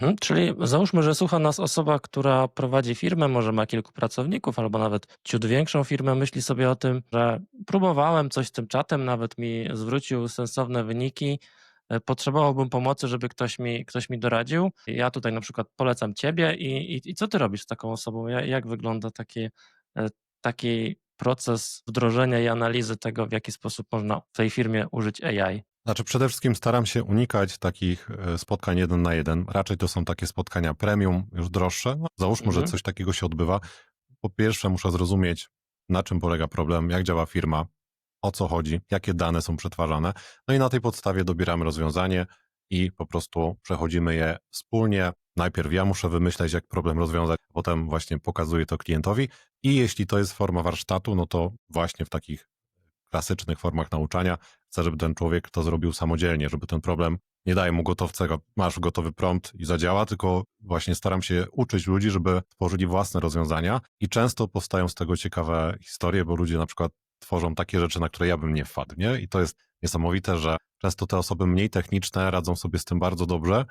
Mhm, czyli załóżmy, że słucha nas osoba, która prowadzi firmę, może ma kilku pracowników, albo nawet ciut większą firmę, myśli sobie o tym, że próbowałem coś z tym czatem, nawet mi zwrócił sensowne wyniki, e, potrzebowałbym pomocy, żeby ktoś mi, ktoś mi doradził. Ja tutaj na przykład polecam ciebie i, i, i co ty robisz z taką osobą? Ja- Jak wygląda taki, e, taki proces wdrożenia i analizy tego, w jaki sposób można w tej firmie użyć AI? Znaczy przede wszystkim staram się unikać takich e, spotkań jeden na jeden. Raczej to są takie spotkania premium, już droższe. No, załóżmy, Mhm. że coś takiego się odbywa. Po pierwsze muszę zrozumieć, na czym polega problem, jak działa firma, o co chodzi, jakie dane są przetwarzane. No i na tej podstawie dobieramy rozwiązanie i po prostu przechodzimy je wspólnie. Najpierw ja muszę wymyśleć, jak problem rozwiązać, potem właśnie pokazuję to klientowi i jeśli to jest forma warsztatu, no to właśnie w takich klasycznych formach nauczania chcę, żeby ten człowiek to zrobił samodzielnie, żeby ten problem nie daje mu gotowcego, masz gotowy prompt i zadziała, tylko właśnie staram się uczyć ludzi, żeby tworzyli własne rozwiązania i często powstają z tego ciekawe historie, bo ludzie na przykład tworzą takie rzeczy, na które ja bym nie wpadł, nie? I to jest niesamowite, że często te osoby mniej techniczne radzą sobie z tym bardzo dobrze